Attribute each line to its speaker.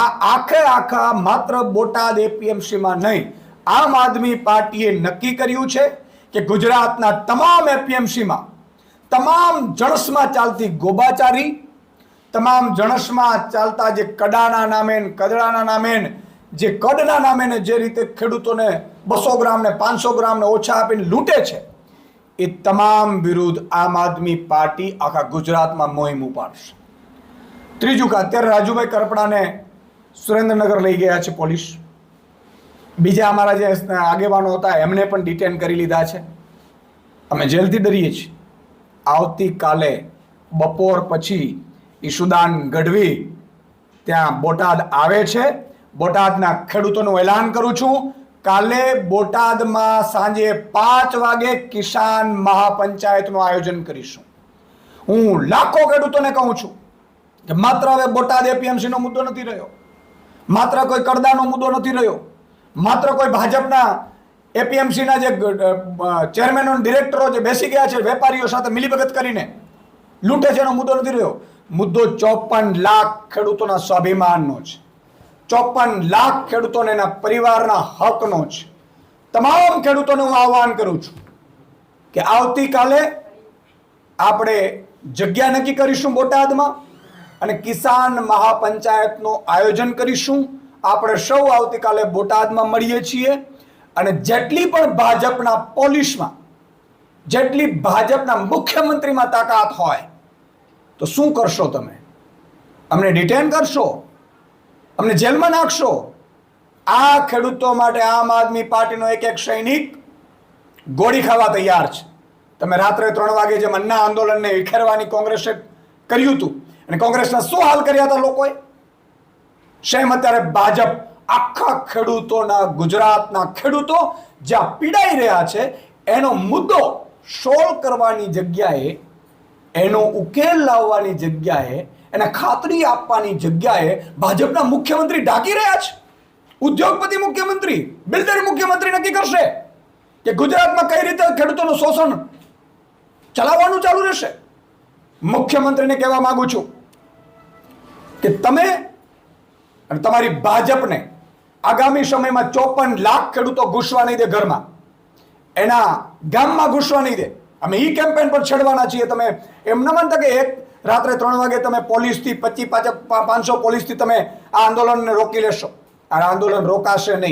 Speaker 1: આખે આખા માત્ર બોટાદ એપીએમસીમાં નહીં, આમ આદમી પાર્ટીએ નક્કી કર્યું છે કે ગુજરાતના તમામ એપીએમસીમાં તમામ જણસમાં ચાલતી ગોબાચારી, તમામ જણસમાં ચાલતા જે કડાના નામે કદડાના નામે જે કડના નામે જે રીતે ખેડૂતોને બસો ગ્રામને પાંચસો ગ્રામને ઓછા આપીને લૂંટે છે, એ તમામ વિરુદ્ધ આમ આદમી પાર્ટી આખા ગુજરાતમાં મોહિમ ઉપાડશે. ત્રીજું કે અત્યારે રાજુભાઈ કરપડાને સુરેન્દ્રનગર લઈ ગયા છે પોલીસ. બીજા અમારા જે આગેવાનો હતા, એમને પણ ડિટેન કરી લીધા છે. અમે જેલથી ડરીએ છીએ. આવતીકાલે બપોર પછી ઈશુદાન ગઢવી ત્યાં બોટાદ આવે છે. બોટાદના ખેડૂતોનું એલાન કરું છું. કાલે બોટાદમાં સાંજે પાંચ વાગે કિસાન મહાપંચાયતનું આયોજન કરીશું. હું લાખો ખેડૂતોને કહું છું કે માત્ર હવે બોટાદ એપીએમસીનો મુદ્દો નથી રહ્યો. માત્ર કોઈ કરદાનો મુદ્દો નથી રહ્યો. માત્ર કોઈ ભાજપના એપીએમસીના જે ચેરમેનો ડિરેક્ટરો જે બેસી ગયા છે, વેપારીઓ સાથે મિલીભગત કરીને, લૂંટે છે એનો મુદ્દો નથી રહ્યો. મુદ્દો ચોપન લાખ ખેડૂતોના સ્વાભિમાનનો છે. ચોપન લાખ ખેડૂતોને એના પરિવારના હકનો છે. તમામ ખેડૂતોને હું આહવાન કરું છું કે આવતીકાલે આપણે જગ્યા નક્કી કરીશું બોટાદમાં. અને કિસાન મહાપંચાયતનું આયોજન કરીશું. આપણે સૌ આવતીકાલે બોટાદમાં મળીએ છીએ. અને જેટલી પણ ભાજપના પોલીસમાં, જેટલી ભાજપના મુખ્યમંત્રીમાં તાકાત હોય, તો શું કરશો તમે? અમને ડિટેન કરશો? અમને જેલમાં નાખશો? આ ખેડૂતો માટે આમ આદમી પાર્ટીનો એક એક સૈનિક ગોળી ખાવા તૈયાર છે. તમે રાત્રે ત્રણ વાગે જેમ મન્ના આંદોલનને વિખેરવાની કોંગ્રેસે કર્યું હતું અને કોંગ્રેસના શું હાલ કર્યા હતા લોકોએ? શેમ અત્યારે ભાજપ આખા ખેડૂતોના, ગુજરાતના ખેડૂતો જ્યાં પીડાઈ રહ્યા છે, એનો મુદ્દો સોલ્વ કરવાની જગ્યાએ, એનો ઉકેલ લાવવાની જગ્યાએ, એને ખાતરી આપવાની જગ્યાએ ભાજપના મુખ્યમંત્રી ઢાંકી રહ્યા છે. ઉદ્યોગપતિ મુખ્યમંત્રી, બિલ્ડર મુખ્યમંત્રી નક્કી કરશે કે ગુજરાતમાં કઈ રીતે ખેડૂતોનું શોષણ ચલાવવાનું ચાલુ રહેશે. મુખ્યમંત્રીને કહેવા માંગુ છું કે તમે અને તમારી ભાજપને આગામી સમયમાં ચોપન લાખ ખેડૂતો ઘૂસવા નહીં દે ઘરમાં. એના ગામમાં ઘૂસવા નહીં દે. અમે ઈ કેમ્પેન પર છેડવાના છીએ. તમે એમ ન માનતા કે એક રાત્રે ત્રણ વાગે તમે પોલીસથી પચીસ પાંચ પાંચસો પોલીસથી તમે આ આંદોલનને રોકી લેશો. આ આંદોલન રોકાશે નહીં.